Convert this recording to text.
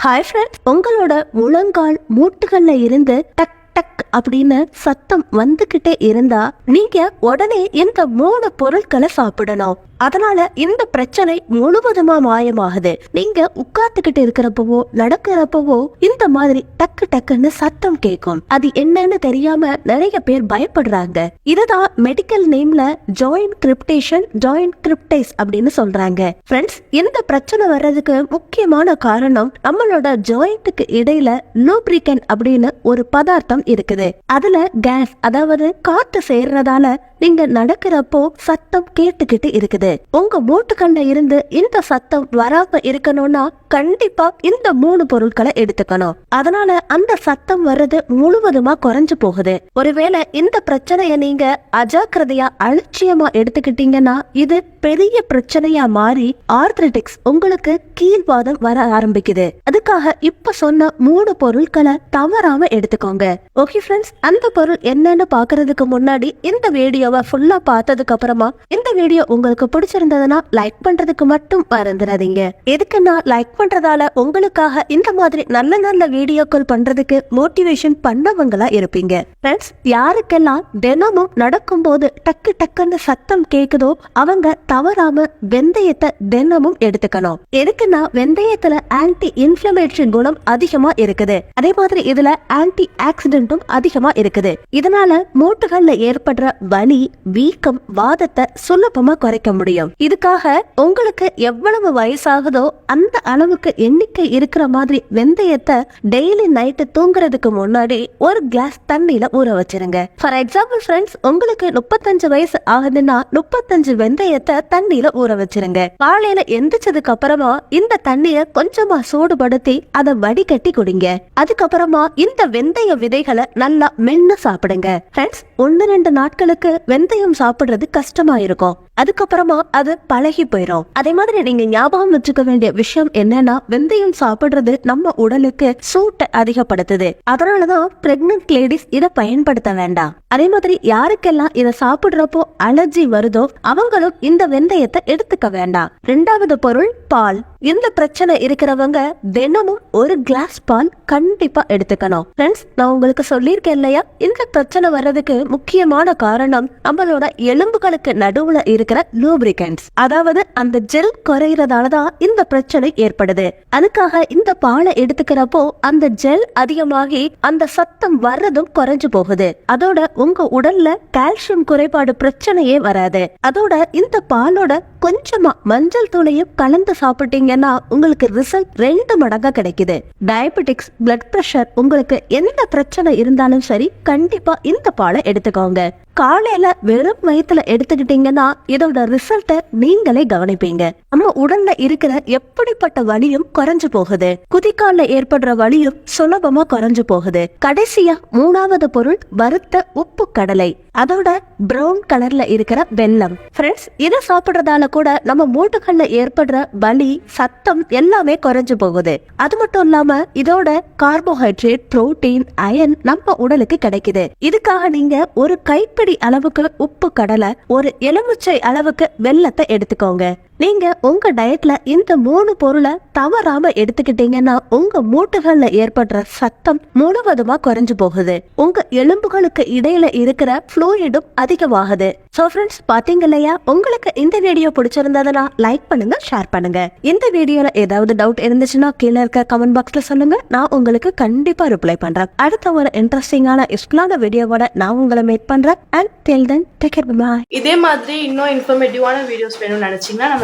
Hi friends உங்களோட முழங்கால் மூட்டுகளில் இருந்து டக் டக் அப்படின்னு சத்தம் வந்துகிட்டே இருந்தா நீங்க உடனே இந்த மூணு பொருட்களை சாப்பிடணும். அதனால இந்த பிரச்சனை முழுவதுமா மாயமாகுது. நீங்க உட்கார்ந்துகிட்டு இருக்கிறப்பவோ நடக்கிறப்பவோ இந்த மாதிரி டக்கு டக்குன்னு சத்தம் கேட்கும் அது என்னன்னு தெரியாம நிறைய பேர் பயப்படுறாங்க. இதுதான் மெடிக்கல் நேம்ல ஜாயிண்ட் கிரிப்டேஷன் ஜாயிண்ட் கிரிப்டைஸ் அப்படின்னு சொல்றாங்க. ஃப்ரெண்ட்ஸ் இந்த பிரச்சனை வர்றதுக்கு முக்கியமான காரணம் நம்மளோட ஜாயிண்ட்டுக்கு இடையில லூப்ரிகன் அப்படின்னு ஒரு பதார்த்தம் இருக்குது. அதுல கேஸ் அதாவது காத்து சேர்றதால நீங்க நடக்கிறப்போ சத்தம் கேட்டுக்கிட்டு இருக்குது. உங்க மூட்டுக்கண்ட இருந்து இந்த சத்தம் வராம இருக்கணும்னா கண்டிப்பா இந்த மூணு பொருட்களை எடுத்துக்கணும். அதனால அந்த சத்தம் வர்றது முழுவதுமா குறைஞ்சு போகுது. ஒருவேளை இந்த பிரச்சனைய நீங்க அஜாக்கிரதையா அலட்சியமா எடுத்துக்கிட்டீங்கன்னா இது பெரிய பிரச்சனையா மாறி ஆர்த்ரட்டிக்ஸ் உங்களுக்கு கீழ்வாதம் வர ஆரம்பிக்குது. அதுக்காக இப்ப சொன்ன மூணு பொருட்களை தவறாம எடுத்துக்கோங்க. ஓகே ஃப்ரெண்ட்ஸ் அந்த பொருள் என்னன்னு பாக்குறதுக்கு முன்னாடி இந்த வீடியோவை ஃபுல்லா பார்த்ததுக்கு அப்புறமா இந்த வீடியோ உங்களுக்கு பிடிச்சிருந்ததுன்னா லைக் பண்றதுக்கு மட்டும் மறந்துடாதீங்க. எதுக்குன்னா லைக் பண்றதால உங்களுக்காக இந்த மாதிரி நல்ல நல்ல வீடியோக்கள் பண்றதுக்கு மோட்டிவேஷன் பண்ணவங்களா இருப்பீங்க. ஃப்ரெண்ட்ஸ் யாருக்கெல்லாம் தினமும் நடக்கும்போது டக்கு டக்குன்னு சத்தம் கேக்குதோ அவங்க தவறாம வெந்தயத்தை தினமும் எடுத்துக்கணும். எதுக்குன்னா வெந்தயத்துல ஆன்டி இன்ஃபிளமேட்டரி குணம் அதிகமா இருக்குது. அதே மாதிரி இதுல ஆன்டி ஆக்சிடென்ட்டும் அதிகமா இருக்குது. இதனால மூட்டுகள்ல ஏற்படுற வலி வீக்கம் வாதத்தை சுலபமா குறைக்க முடியும். இதுக்காக உங்களுக்கு எவ்வளவு வயசாகுதோ அந்த அளவுக்கு எண்ணிக்கை இருக்கிற மாதிரி வெந்தயத்தை டெய்லி நைட்டு தூங்குறதுக்கு முன்னாடி ஒரு கிளாஸ் தண்ணியில ஊற வச்சிருங்க. ஃபார் எக்ஸாம்பிள் ஃப்ரெண்ட்ஸ் உங்களுக்கு முப்பத்தஞ்சு வயசு ஆகுதுன்னா முப்பத்தஞ்சு வெந்தயத்தை தண்ணியில ஊற வச்சிருங்க. காலையில எந்திரிச்சதுக்கு அப்புறமா இந்த தண்ணிய கொஞ்சமா சூடுபடுத்தி அதை வடிகட்டி குடிங்க. அதுக்கப்புறமா இந்த வெந்தய விதைகளை நல்லா மென்னு சாப்பிடுங்க. ஃப்ரெண்ட்ஸ் ஒன்னு ரெண்டு நாட்களுக்கு வெந்தயம் சாப்பிடுறது கஷ்டமா இருக்கும். அதுக்கப்புறமா அது பழகி போயிடும் அதே மாதிரி நீங்க ஞாபகம் வச்சுக்க வேண்டிய விஷயம் என்னன்னா வெந்தயம் சாப்பிடுறது நம்ம உடலுக்கு சூட்டை அதிகப்படுத்துது. அதனாலதான் பிரெக்னன்ட் லேடிஸ் இதை பயன்படுத்த வேண்டாம். அதே மாதிரி யாருக்கெல்லாம் இதை சாப்பிடுறப்போ அலர்ஜி வருதோ அவங்களும் இந்த வெந்தயத்தை எடுத்துக்க வேண்டாம். ரெண்டாவது பொருள் பால். இந்த பிரச்சனை இருக்கிறவங்க தினமும் ஒரு கிளாஸ் பால் கண்டிப்பா எடுத்துக்கணும். ஃப்ரெண்ட்ஸ் நான் உங்களுக்கு சொல்லியிருக்கேன் இல்லையா? இந்த பிரச்சனை வர்றதுக்கு முக்கியமான காரணம் நம்மளோட எலும்புகளுக்கு நடுவுல இருக்கிற லூப்ரிகன்ஸ் அதாவது அந்த ஜெல் குறையறதாலதான் இந்த பிரச்சனை ஏற்படுது. அதுக்காக இந்த பாலை எடுத்துக்கிறப்போ அந்த ஜெல் அதிகமாகி அந்த சத்தம் வர்றதும் குறைஞ்சு போகுது. அதோட உங்க உடல்ல கால்சியம் குறைபாடு பிரச்சனையே வராது. அதோட இந்த பாலோட கொஞ்சமா மஞ்சள் தூளையும் கலந்து சாப்பிட்டீங்கன்னா உங்களுக்கு ரிசல்ட் ரெண்டு மடங்கா கிடைக்குது. டயபெட்டிக்ஸ் பிளட் பிரஷர் உங்களுக்கு எந்த பிரச்சனை இருந்தாலும் சரி கண்டிப்பா இந்த பாலை எடுத்துக்கோங்க. காலையில வெறும் வயத்துல எடுத்துக்கிட்டீங்கன்னா இதோட ரிசல்ட்டை நீங்களே கவனிப்பீங்க. நம்ம உடல்ல இருக்கிற எப்படிப்பட்ட வலியும் குறைஞ்சு போகுது. குதிக்கால்ல ஏற்படுற வலியும் சுலபமா குறைஞ்சு போகுது. கடைசியா மூணாவது பொருள் வறுத்த உப்பு கடலை. அதோட பிரவுன் கலர்ல இருக்கிற வெல்லம். ஃப்ரெண்ட்ஸ் இதை சாப்பிடுறதால கூட நம்ம மூட்டுகள்ல ஏற்படுற வலி சத்தம் எல்லாமே குறைஞ்சு போகுது. அது மட்டும் இல்லாம இதோட கார்போஹைட்ரேட் புரோட்டீன் அயன் நம்ம உடலுக்கு கிடைக்குது. இதுக்காக நீங்க ஒரு கைப்பிடி அளவுக்கு உப்பு கடலை ஒரு எலுமிச்சை அளவுக்கு வெள்ளத்தை எடுத்துக்கோங்க. நீங்கள் உங்கள் டயட்டில் இந்த மூணு பொருளை தவறாம எடுத்துக்கிட்டீங்கன்னா உங்கள் மூட்டுகளில் ஏற்படுற சத்தம் முழுவதுமாக குறைஞ்சு போகுது. உங்கள் எலும்புகளுக்கு இடையில இருக்கிற ஃப்ளூயிடும் அதிகமாகுது. ஸோ ஃப்ரெண்ட்ஸ் பார்த்தீங்க இல்லையா? உங்களுக்கு இந்த வீடியோ பிடிச்சிருந்ததுன்னா லைக் பண்ணுங்க ஷேர் பண்ணுங்க. இந்த வீடியோவில் ஏதாவது டவுட் இருந்துச்சுன்னா கீழே இருக்க கமெண்ட் பாக்ஸில் சொல்லுங்க. நான் உங்களுக்கு கண்டிப்பாக ரிப்ளை பண்ணுறேன் அடுத்த ஒரு இன்ட்ரெஸ்டிங்கான இஸ்லான வீடியோவோட நான் உங்களை மீட் பண்ணுறேன் and till then take care bye இதே மாதிரி இன்னும் இன்ஃபர்மேட்டிவான வீடியோஸ் வேணும்னு நினச்சிங்கன்னா